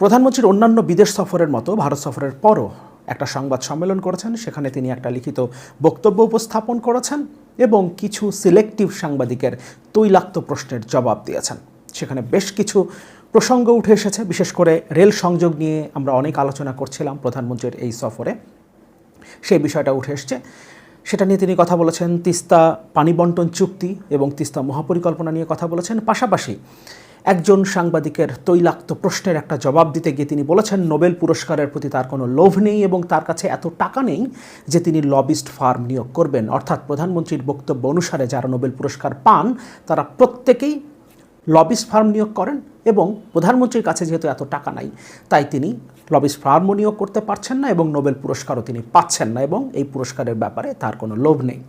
প্রধানমন্ত্রীর অন্যান্য বিদেশ সফরের মতো ভারত সফরের পরও একটা সংবাদ সম্মেলন করেছেন। সেখানে তিনি একটা লিখিত বক্তব্য উপস্থাপন করেছেন এবং কিছু সিলেক্টিভ সাংবাদিকের তৈলাক্ত প্রশ্নের জবাব দিয়েছেন। সেখানে বেশ কিছু প্রসঙ্গ উঠে এসেছে। বিশেষ করে রেল সংযোগ নিয়ে আমরা অনেক আলোচনা করছিলাম প্রধানমন্ত্রীর এই সফরে। সেই বিষয়টা উঠে এসছে। সেটা নিয়ে তিনি কথা বলেছেন। তিস্তা পানি বন্টন চুক্তি এবং তিস্তা মহাপরিকল্পনা নিয়ে কথা বলেছেন। পাশাপাশি একজন সাংবাদিকের তৈলাক্ত প্রশ্নের একটা জবাব দিতে গিয়ে তিনি বলেছেন, নোবেল পুরস্কারের প্রতি তার কোনো লোভ নেই এবং তার কাছে এত টাকা নেই যে তিনি লবিস্ট ফার্ম নিয়োগ করবেন। অর্থাৎ প্রধানমন্ত্রীর বক্তব্য অনুসারে যারা নোবেল পুরস্কার পান, তারা প্রত্যেকেই লবিস্ট ফার্ম নিয়োগ করেন এবং প্রধানমন্ত্রীর কাছে যেহেতু এত টাকা নাই, তাই তিনি লবিস ফার্মও নিয়োগ করতে পারছেন না এবং নোবেল পুরস্কারও তিনি পাচ্ছেন না এবং এই পুরস্কারের ব্যাপারে তার কোনো লোভ নেই।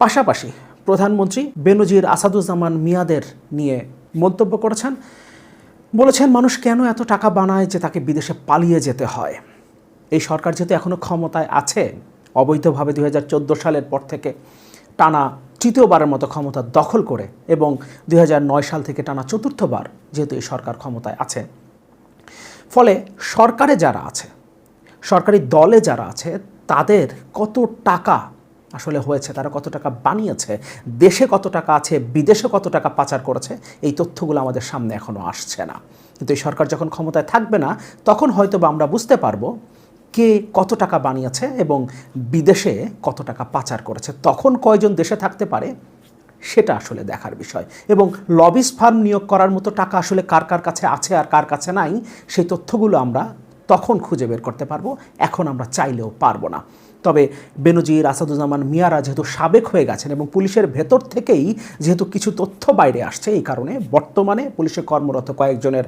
পাশাপাশি প্রধানমন্ত্রী বেনজির আসাদুজ্জামান মিয়াদের নিয়ে মন্তব্য করেছেন। বলেছেন, মানুষ কেন এত টাকা বানায় যে তাকে বিদেশে পালিয়ে যেতে হয়? এই সরকার যেহেতু এখনও ক্ষমতায় আছে, অবৈধভাবে দুই হাজার চোদ্দ সালের পর থেকে টানা তৃতীয়বারের মতো ক্ষমতা দখল করে এবং দু হাজার নয় সাল থেকে টানা চতুর্থবার যেহেতু এই সরকার ক্ষমতায় আছে। ফলে সরকারে যারা আছে, সরকারি দলে যারা আছে, তাদের কত টাকা আসলে হয়েছে, তারা কত টাকা বানিয়েছে, দেশে কত টাকা আছে, বিদেশে কত টাকা পাচার করেছে, এই তথ্যগুলো আমাদের সামনে এখনও আসছে না। কিন্তু এই সরকার যখন ক্ষমতায় থাকবে না, তখন হয়তো বা আমরা বুঝতে পারব কে কত টাকা বানিয়েছে এবং বিদেশে কত টাকা পাচার করেছে। তখন কয়জন দেশে থাকতে পারে, সেটা আসলে দেখার বিষয়। এবং লবিস ফার্ম নিয়োগ করার মতো টাকা আসলে কার কার কাছে আছে আর কার কাছে নাই, সেই তথ্যগুলো আমরা তখন খুঁজে বের করতে পারব, এখন আমরা চাইলেও পারব না। তবে বেনজির আসাদুজ্জামান মিয়ারা যেহেতু সাবেক হয়ে গেছেন এবং পুলিশের ভেতর থেকেই যেহেতু কিছু তথ্য বাইরে আসছে, এই কারণে বর্তমানে পুলিশে কর্মরত কয়েকজনের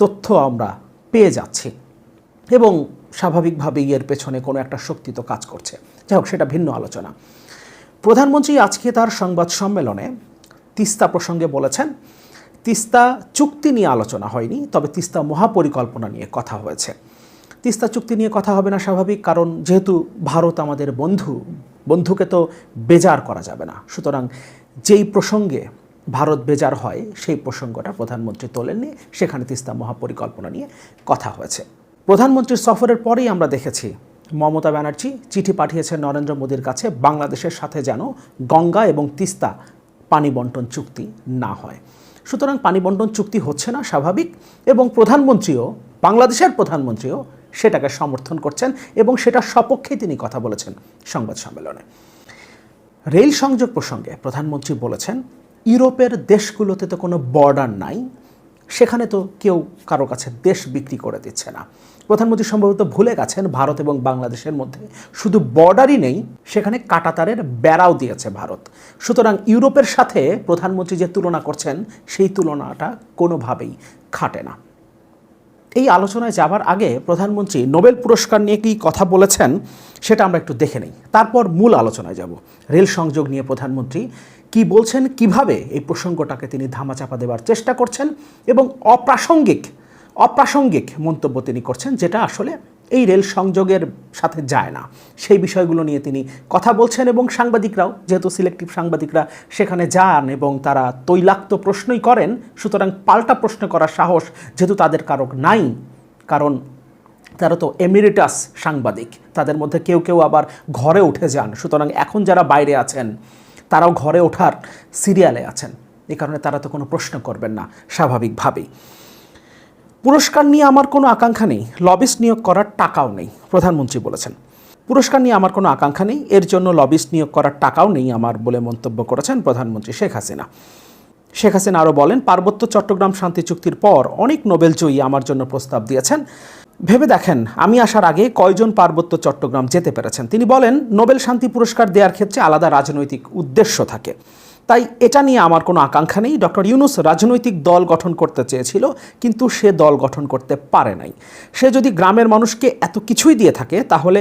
তথ্য আমরা পেয়ে যাচ্ছি এবং স্বাভাবিকভাবেই এর পেছনে কোনো একটা শক্তি তো কাজ করছে। যাই হোক, সেটা ভিন্ন আলোচনা। প্রধানমন্ত্রী আজকে তার সংবাদ সম্মেলনে তিস্তা প্রসঙ্গে বলেছেন, তিস্তা চুক্তি নিয়ে আলোচনা হয়নি, তবে তিস্তা মহাপরিকল্পনা নিয়ে কথা হয়েছে। তিস্তা চুক্তি নিয়ে কথা হবে না স্বাভাবিক, কারণ যেহেতু ভারত আমাদের বন্ধু, বন্ধুকে তো বেজার করা যাবে না। সুতরাং যেই প্রসঙ্গে ভারত বেজার হয়, সেই প্রসঙ্গটা প্রধানমন্ত্রী তোলেননি, সেখানে তিস্তা মহাপরিকল্পনা নিয়ে কথা হয়েছে। প্রধানমন্ত্রীর সফরের পরেই আমরা দেখেছি, মমতা ব্যানার্জি চিঠি পাঠিয়েছেন নরেন্দ্র মোদীর কাছে, বাংলাদেশের সাথে যেন গঙ্গা এবং তিস্তা পানি বন্টন চুক্তি না হয়। সুতরাং পানি বন্টন চুক্তি হচ্ছে না স্বাভাবিক, এবং প্রধানমন্ত্রীও, বাংলাদেশের প্রধানমন্ত্রীও সেটাকে সমর্থন করছেন এবং সেটার সপক্ষে তিনি কথা বলেছেন সংবাদ সম্মেলনে। রেল সংযোগ প্রসঙ্গে প্রধানমন্ত্রী বলেছেন, ইউরোপের দেশগুলোতে তো কোনো বর্ডার নাই, সেখানে তো কেউ কারও কাছে দেশ বিক্রি করে দিচ্ছে না। প্রধানমন্ত্রী সম্ভবত ভুলে গেছেন, ভারত এবং বাংলাদেশের মধ্যে শুধু বর্ডারই নেই, সেখানে কাটাতারের বেড়াও দিয়েছে ভারত। সুতরাং ইউরোপের সাথে প্রধানমন্ত্রী যে তুলনা করছেন, সেই তুলনাটা কোনোভাবেই খাটে না। এই আলোচনায় যাবার আগে প্রধানমন্ত্রী নোবেল পুরস্কার নিয়ে কি কথা বলেছেন সেটা আমরা একটু দেখে নেই। তারপর মূল আলোচনায় যাব। রেল সংযোগ নিয়ে প্রধানমন্ত্রী কি বলছেন, কীভাবে এই প্রসঙ্গটাকে তিনি ধামাচাপা দেওয়ার চেষ্টা করছেন এবং অপ্রাসঙ্গিক অপ্রাসঙ্গিক মন্তব্য তিনি করছেন, যেটা আসলে এই রেল সংযোগের সাথে যায় না। সেই বিষয়গুলো নিয়ে তিনি কথা বলছেন এবং সাংবাদিকরাও, যেহেতু সিলেক্টিভ সাংবাদিকরা সেখানে যান এবং তারা তৈলাক্ত প্রশ্নই করেন, সুতরাং পাল্টা প্রশ্ন করার সাহস যেহেতু তাদের কারক নাই, কারণ তারা তো এমিরিটাস সাংবাদিক, তাদের মধ্যে কেউ কেউ আবার ঘরে উঠে যান। সুতরাং এখন যারা বাইরে আছেন, তারাও ঘরে ওঠার সিরিয়ালে আছেন। এই কারণে তারা তো কোনো প্রশ্ন করবেন না, স্বাভাবিকভাবেই। পুরস্কার নিয়ে আমার কোনো আকাঙ্ক্ষা নেই লবিস্ট নিয়োগ করার টাকাও নেই, প্রধানমন্ত্রী বলেছেন। পুরস্কার নিয়ে আমার কোনো আকাঙ্ক্ষা নেই, এর জন্য লবিস্ট নিয়োগ করার টাকাও নেই আমার বলে মন্তব্য করেছেন প্রধানমন্ত্রী শেখ হাসিনা। শেখ হাসিনা আরও বলেন, পার্বত্য চট্টগ্রাম শান্তি চুক্তির পর অনেক নোবেল জয়ী আমার জন্য প্রস্তাব দিয়েছেন। ভেবে দেখেন, আমি আসার আগে কয়জন পার্বত্য চট্টগ্রাম যেতে পেরেছেন। তিনি বলেন, নোবেল শান্তি পুরস্কার দেওয়ার ক্ষেত্রে আলাদা রাজনৈতিক উদ্দেশ্য থাকে। তাই এটা নিয়ে আমার কোনো আকাঙ্ক্ষা নেই। ডক্টর ইউনুস রাজনৈতিক দল গঠন করতে চেয়েছিল, কিন্তু সে দল গঠন করতে পারে নাই। সে যদি গ্রামের মানুষকে এত কিছুই দিয়ে থাকে, তাহলে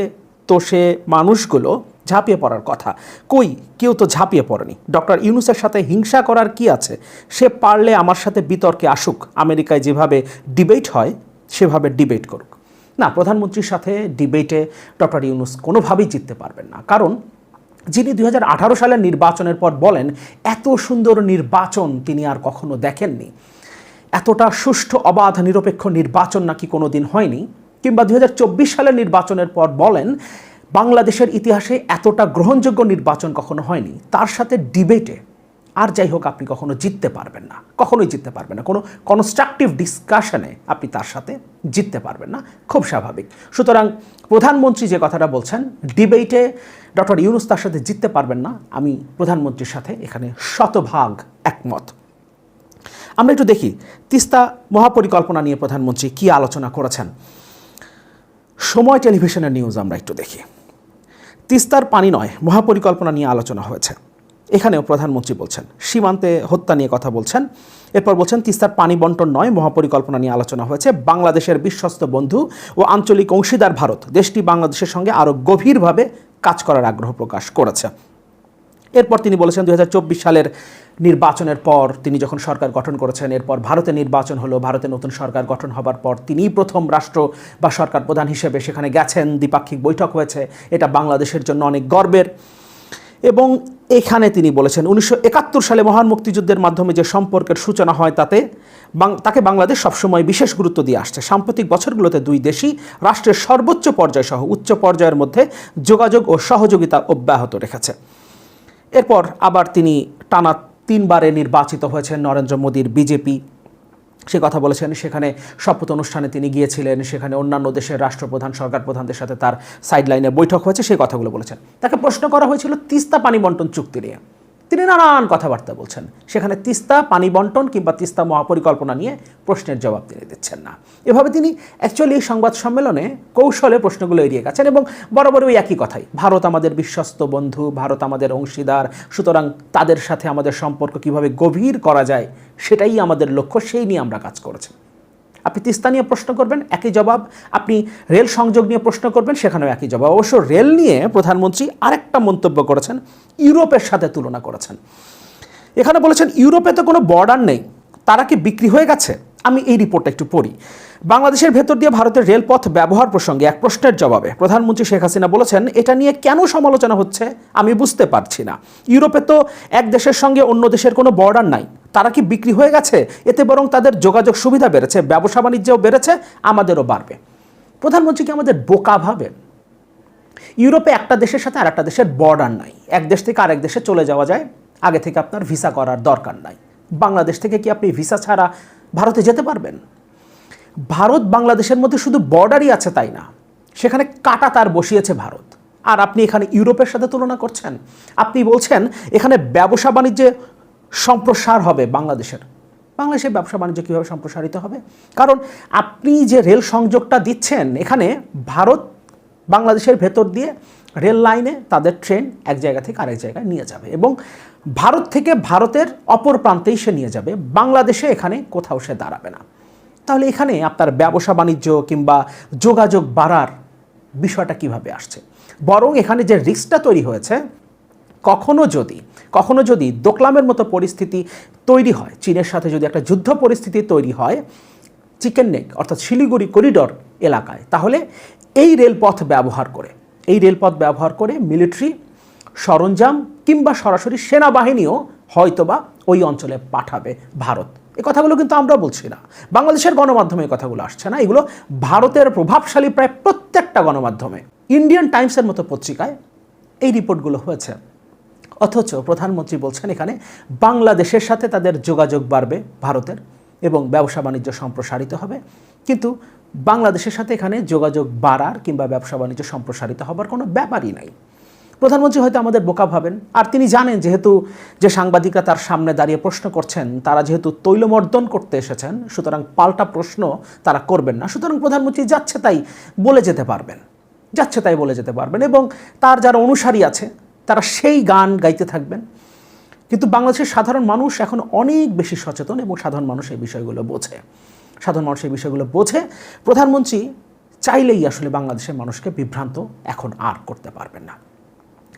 তো সে মানুষগুলো ঝাঁপিয়ে পড়ার কথা। কই, কেউ তো ঝাঁপিয়ে পড়েনি। ডক্টর ইউনুসের সাথে হিংসা করার কি আছে? সে পারলে আমার সাথে বিতর্কে আসুক, আমেরিকায় যেভাবে ডিবেট হয়, সেভাবে ডিবেট করুক। না, প্রধানমন্ত্রীর সাথে ডিবেটে ডক্টর ইউনুস কোনোভাবেই জিততে পারবেন না। কারণ যিনি দুই হাজার আঠারো সালের নির্বাচনের পর বলেন, এত সুন্দর নির্বাচন তিনি আর কখনো দেখেননি। এতটা সুষ্ঠু, অবাধ, নিরপেক্ষ নির্বাচন নাকি কোনো দিন হয়নি? কিংবা দুই হাজার চব্বিশ সালের নির্বাচনের পর বলেন, বাংলাদেশের ইতিহাসে এতটা গ্রহণযোগ্য নির্বাচন কখনো হয়নি। তার সাথে ডিবেটে আর যাই হোক, আপনি কখনো জিততে পারবেন না। কখনোই জিততে পারবেন না। কোনো কনস্ট্রাকটিভ ডিসকাশনে আপনি তার সাথে জিততে পারবেন না। খুব স্বাভাবিক। সুতরাং প্রধানমন্ত্রী যে কথাটা বলছেন ডিবেটে ডক্টর ইউনুস তার সাথে জিততে পারবেন না। আমি প্রধানমন্ত্রীর সাথে এখানে শতভাগ একমত। আমরা একটু দেখি, তিস্তা মহাপরিকল্পনা নিয়ে প্রধানমন্ত্রী কি আলোচনা করেছেন? সময় টেলিভিশনের নিউজ আমরা একটু দেখি। তিস্তার পানি নয়, মহাপরিকল্পনা নিয়ে আলোচনা হয়েছে। এখানেও প্রধানমন্ত্রী বলছেন, সীমান্তে হত্যা নিয়ে কথা বলছেন। এরপর বলছেন, তিস্তার পানি বন্টন নয়, মহাপরিকল্পনা নিয়ে আলোচনা হয়েছে। বাংলাদেশের বিশ্বস্ত বন্ধু ও আঞ্চলিক অংশীদার ভারত, দেশটি বাংলাদেশের সঙ্গে আরও গভীরভাবে কাজ করার আগ্রহ প্রকাশ করেছে। এরপর তিনি বলেছেন দু হাজার চব্বিশ সালের নির্বাচনের পর তিনি যখন সরকার গঠন করেছেন, এরপর ভারতে নির্বাচন হলো ভারতে নতুন সরকার গঠন হবার পর তিনিই প্রথম রাষ্ট্র বা সরকার প্রধান হিসেবে সেখানে গেছেন। দ্বিপাক্ষিক বৈঠক হয়েছে, এটা বাংলাদেশের জন্য অনেক গর্বের। এবং এখানে তিনি বলেছেন, উনিশশো একাত্তর সালে মহান মুক্তিযুদ্ধের মাধ্যমে যে সম্পর্কের সূচনা হয় তাতে তাকে বাংলাদেশ সবসময় বিশেষ গুরুত্ব দিয়ে আসছে। সাম্প্রতিক বছরগুলোতে দুই দেশই রাষ্ট্রের সর্বোচ্চ পর্যায় সহ উচ্চ পর্যায়ের মধ্যে যোগাযোগ ও সহযোগিতা অব্যাহত রেখেছে। এরপর আবার তিনি টানা তিনবারে নির্বাচিত হয়েছেন নরেন্দ্র মোদীর বিজেপি সে কথা বলেছেন। সেখানে শপথ অনুষ্ঠানে তিনি গিয়েছিলেন। সেখানে অন্যান্য দেশের রাষ্ট্রপ্রধান, সরকার প্রধানদের সাথে তার সাইডলাইনে বৈঠক হয়েছে। সেই কথাগুলো বলেছেন। তাকে প্রশ্ন করা হয়েছিল তিস্তা পানি বন্টন চুক্তি নিয়ে। তিনি নানান কথাবার্তা বলছেন। সেখানে তিস্তা, পানি বন্টন কিংবা তিস্তা মহাপরিকল্পনা নিয়ে প্রশ্নের জবাব তিনি দিচ্ছেন না। এভাবে তিনি অ্যাকচুয়ালি এই সংবাদ সম্মেলনে কৌশলে প্রশ্নগুলো এড়িয়ে গেছেন এবং বরাবর ওই একই কথাই, ভারত আমাদের বিশ্বস্ত বন্ধু, ভারত আমাদের অংশীদার, সুতরাং তাদের সাথে আমাদের সম্পর্ক কীভাবে গভীর করা যায়, সেটাই আমাদের লক্ষ্য, সেই নিয়ে আমরা কাজ করেছি। আপনি তিস্তা নিয়ে প্রশ্ন করবেন, একই জবাব। আপনি রেল সংযোগ নিয়ে প্রশ্ন করবেন, সেখানেও একই জবাব। অবশ্য রেল নিয়ে প্রধানমন্ত্রী আরেকটা মন্তব্য করেছেন, ইউরোপের সাথে তুলনা করেছেন। এখানে বলেছেন, ইউরোপে তো কোনো বর্ডার নেই, তারা কি বিক্রি হয়ে গেছে? আমি এই রিপোর্টটা একটু পড়ি। বাংলাদেশের ভেতর দিয়ে ভারতের রেলপথ ব্যবহার প্রসঙ্গে এক প্রশ্নের জবাবে প্রধানমন্ত্রী শেখ হাসিনা বলেছেন, এটা নিয়ে কেন সমালোচনা হচ্ছে, আমি বুঝতে পারছি না। ইউরোপে তো এক দেশের সঙ্গে অন্য দেশের কোনো বর্ডার নাই। তারা কি বিক্রি হয়ে গেছে? এতে বরং তাদের যোগাযোগ সুবিধা বেড়েছে, ব্যবসা বাণিজ্যও বেড়েছে, আমাদেরও বাড়বে। প্রধানমন্ত্রী কি আমাদের বোকা ভাবেন? ইউরোপে একটা দেশের সাথে আর একটা দেশের বর্ডার নাই। এক দেশ থেকে আরেক দেশে চলে যাওয়া যায়, আগে থেকে আপনার ভিসা করার দরকার নাই। বাংলাদেশ থেকে কি আপনি ভিসা ছাড়া ভারতে যেতে পারবেন? ভারত বাংলাদেশের মধ্যে শুধু বর্ডারই আছে তাই না, সেখানে কাটা তার বসিয়েছে ভারত। আর আপনি এখানে ইউরোপের সাথে তুলনা করছেন। আপনি বলছেন, এখানে ব্যবসা বাণিজ্যে সম্প্রসার হবে বাংলাদেশের। বাংলাদেশের ব্যবসা বাণিজ্য কীভাবে সম্প্রসারিত হবে? কারণ আপনি যে রেল সংযোগটা দিচ্ছেন, এখানে ভারত বাংলাদেশের ভেতর দিয়ে রেল লাইনে তাদের ট্রেন এক জায়গা থেকে আরেক জায়গায় নিয়ে যাবে এবং ভারত থেকে ভারতের অপর প্রান্তেই সে নিয়ে যাবে। বাংলাদেশে এখানে কোথাও সে দাঁড়াবে না। তাহলে এখানে আপনার ব্যবসা বাণিজ্য কিংবা যোগাযোগ বাড়ার বিষয়টা কীভাবে আসছে? বরং এখানে যে রিস্কটা তৈরি হয়েছে কখনো যদি কখনো যদি দোকলামের মতো পরিস্থিতি তৈরি হয়, চীনের সাথে যদি একটা যুদ্ধ পরিস্থিতি তৈরি হয়, চিকেন নেক অর্থাৎ শিলিগুড়ি করিডর এলাকায়, তাহলে এই রেলপথ ব্যবহার করে, এই রেলপথ ব্যবহার করে মিলিটারি সরঞ্জাম কিংবা সরাসরি সেনাবাহিনীও হয়তোবা ওই অঞ্চলে পাঠাবে ভারত। এ কথাগুলো কিন্তু আমরা বলছি না। বাংলাদেশের গণমাধ্যমে এই কথাগুলো আসছে না। এগুলো ভারতের প্রভাবশালী প্রায় প্রত্যেকটা গণমাধ্যমে। ইন্ডিয়ান টাইমসের মতো পত্রিকায় এই রিপোর্টগুলো হয়েছে। অথচ প্রধানমন্ত্রী বলছেন এখানে বাংলাদেশের সাথে তাদের যোগাযোগ বাড়বে, ভারতের, এবং ব্যবসা বাণিজ্য সম্প্রসারিত হবে। কিন্তু বাংলাদেশের সাথে এখানে যোগাযোগ বাড়ার কিংবা ব্যবসা বাণিজ্য সম্প্রসারিত হবার কোনো ব্যাপারই নাই। প্রধানমন্ত্রী হয়তো আমাদের বোকা ভাবেন, আর তিনি জানেন যেহেতু যে সাংবাদিকরা তার সামনে দাঁড়িয়ে প্রশ্ন করছেন, তারা যেহেতু তৈলমর্দন করতে এসেছেন, সুতরাং পাল্টা প্রশ্ন তারা করবেন না। সুতরাং প্রধানমন্ত্রী যাচ্ছে তাই বলে যেতে পারবেন, যাচ্ছে তাই বলে যেতে পারবেন, এবং তার যারা অনুসারী আছে তারা সেই গান গাইতে থাকবেন। কিন্তু বাংলাদেশের সাধারণ মানুষ এখন অনেক বেশি সচেতন এবং সাধারণ মানুষ এই বিষয়গুলো বোঝে। সাধারণ মানুষ এই বিষয়গুলো বোঝে। প্রধানমন্ত্রী চাইলেই আসলে বাংলাদেশের মানুষকে বিভ্রান্ত এখন আর করতে পারবেন না।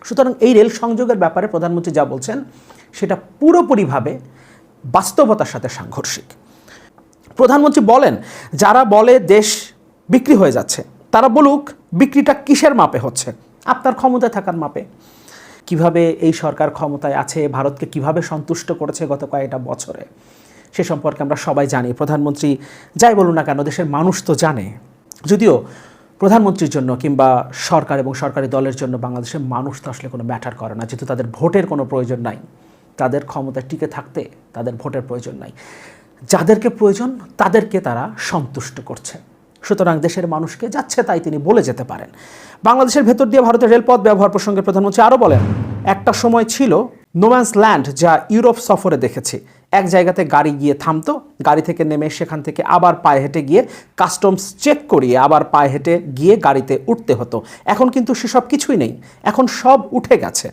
সুতরাং এই রেল সংযোগের ব্যাপারে প্রধানমন্ত্রী যা বলছেন, সেটা পুরোপুরিভাবে বাস্তবতার সাথে সাংঘর্ষিক। প্রধানমন্ত্রী বলেন, যারা বলে দেশ বিক্রি হয়ে যাচ্ছে, তারা বলুক, বিক্রিটা কিসের মাপে হচ্ছে? আপনার ক্ষমতায় থাকার মাপে। কীভাবে এই সরকার ক্ষমতায় আছে, ভারতকে কীভাবে সন্তুষ্ট করেছে গত কয়েকটা বছরে, সে সম্পর্কে আমরা সবাই জানি। প্রধানমন্ত্রী যাই বলুন না কেন, দেশের মানুষ তো জানে। যদিও প্রধানমন্ত্রীর জন্য কিংবা সরকার এবং সরকারি দলের জন্য বাংলাদেশের মানুষ তো আসলে কোনো ম্যাটার করে না, যেহেতু তাদের ভোটের কোনো প্রয়োজন নাই। তাদের ক্ষমতায় টিকে থাকতে তাদের ভোটের প্রয়োজন নাই। যাদেরকে প্রয়োজন, তাদেরকে তারা সন্তুষ্ট করছে। সুতরাং দেশের মানুষকে যাচ্ছে তাই তিনি বলে যেতে পারেন। বাংলাদেশের ভেতর দিয়ে ভারতের রেলপথ ব্যবহার প্রসঙ্গে প্রধানমন্ত্রী আরও বলেন, একটা সময় ছিল নোম্যান্স ল্যান্ড যা ইউরোপ সফরে দেখেছি। এক জায়গাতে গাড়ি গিয়ে থামতো, গাড়ি থেকে নেমে সেখান থেকে আবার পায়ে হেঁটে গিয়ে কাস্টমস চেক করিয়ে আবার পায়ে হেঁটে গিয়ে গাড়িতে উঠতে হতো। এখন কিন্তু সেসব কিছুই নেই, এখন সব উঠে গেছে।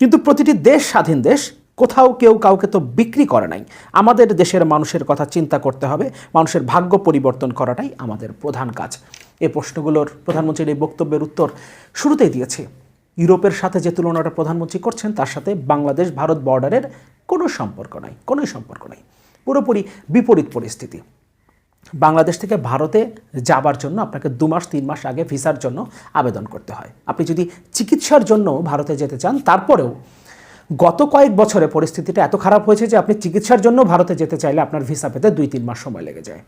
কিন্তু প্রতিটি দেশ স্বাধীন দেশ কোথাও কেউ কাউকে তো বিক্রি করে নাই। আমাদের দেশের মানুষের কথা চিন্তা করতে হবে, মানুষের ভাগ্য পরিবর্তন করাটাই আমাদের প্রধান কাজ। এই প্রশ্নগুলোর প্রধানমন্ত্রীর এই বক্তব্যের উত্তর শুরুতেই দিয়েছে। ইউরোপের সাথে যে তুলনাটা প্রধানমন্ত্রী করছেন, তার সাথে বাংলাদেশ ভারত বর্ডারের কোনো সম্পর্ক নাই, কোনো সম্পর্ক নাই। পুরোপুরি বিপরীত পরিস্থিতি। বাংলাদেশ থেকে ভারতে যাবার জন্য আপনাকে দু মাস, তিন মাস আগে ভিসার জন্য আবেদন করতে হয়। আপনি যদি চিকিৎসার জন্য ভারতে যেতে চান, তারপরেও গত কয়েক বছরে পরিস্থিতিটা এত খারাপ হয়েছে যে আপনি চিকিৎসার জন্য ভারতে যেতে চাইলে আপনার ভিসা পেতে দুই, তিন মাস সময় লেগে যায়।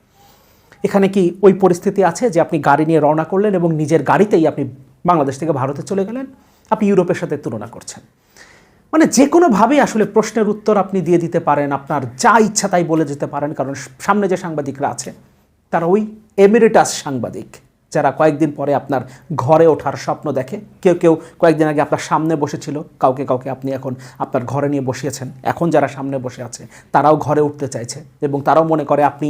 এখানে কি ওই পরিস্থিতি আছে যে আপনি গাড়ি নিয়ে রওনা করলেন এবং নিজের গাড়িতেই আপনি বাংলাদেশ থেকে ভারতে চলে গেলেন? আপনি ইউরোপের সাথে তুলনা করছেন। মানে যে কোনোভাবেই আসলে প্রশ্নের উত্তর আপনি দিয়ে দিতে পারেন, আপনার যা ইচ্ছা তাই বলে যেতে পারেন, কারণ সামনে যে সাংবাদিকরা আছে, তারা ওই এমিরেটাস সাংবাদিক। যারা কয়েকদিন পরে আপনার ঘরে ওঠার স্বপ্ন দেখে, কেউ কেউ কয়েকদিন আগে আপনার সামনে বসেছিল, কাউকে কাউকে আপনি এখন আপনার ঘরে নিয়ে বসিয়েছেন। এখন যারা সামনে বসে আছে, তারাও ঘরে উঠতে চাইছে এবং তারাও মনে করে আপনি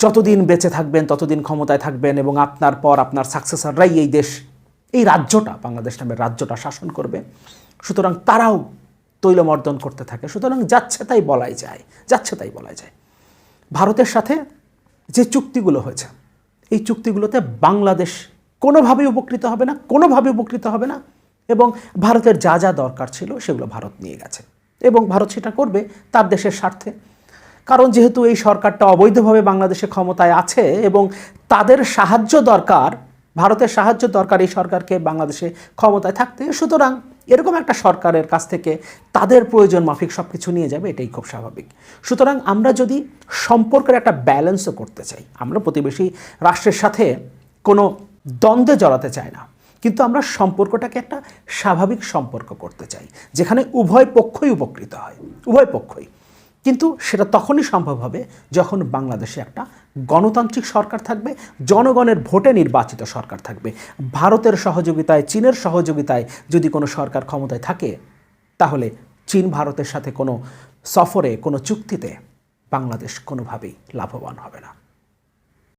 যতদিন বেঁচে থাকবেন, ততদিন ক্ষমতায় থাকবেন এবং আপনার পর আপনার সাকসেসররাই এই দেশ। এই রাজ্যটা, বাংলাদেশ নামের রাজ্যটা শাসন করবে। সুতরাং তারাও তৈলমর্দন করতে থাকে। সুতরাং যাচ্ছে তাই বলাই যায়, যাচ্ছে তাই বলাই যায়। ভারতের সাথে যে চুক্তিগুলো হয়েছে এই চুক্তিগুলোতে বাংলাদেশ কোনোভাবেই উপকৃত হবে না কোনোভাবে উপকৃত হবে না এবং ভারতের যা যা দরকার ছিল সেগুলো ভারত নিয়ে গেছে এবং ভারত সেটা করবে তার দেশের স্বার্থে। কারণ যেহেতু এই সরকারটা অবৈধভাবে বাংলাদেশে ক্ষমতায় আছে এবং তাদের সাহায্য দরকার, ভারতের সাহায্য দরকার এই সরকারকে বাংলাদেশে ক্ষমতায় থাকতে, সুতরাং এরকম একটা সরকারের কাছ থেকে তাদের প্রয়োজন মাফিক সব কিছু নিয়ে যাবে, এটাই খুব স্বাভাবিক। সুতরাং আমরা যদি সম্পর্কের একটা ব্যালেন্সও করতে চাই, আমরা প্রতিবেশী রাষ্ট্রের সাথে কোনো দ্বন্দ্বে জড়াতে চাই না, কিন্তু আমরা সম্পর্কটাকে একটা স্বাভাবিক সম্পর্ক করতে চাই, যেখানে উভয় পক্ষই উপকৃত হয়, উভয় পক্ষই। কিন্তু সেটা তখনই সম্ভব হবে যখন বাংলাদেশে একটা গণতান্ত্রিক সরকার থাকবে, জনগণের ভোটে নির্বাচিত সরকার থাকবে। ভারতের সহযোগিতায়, চীনের সহযোগিতায় যদি কোনো সরকার ক্ষমতায় থাকে, তাহলে চীন ভারতের সাথে কোনো সফরে, কোনো চুক্তিতে বাংলাদেশ কোনোভাবেই লাভবান হবে না।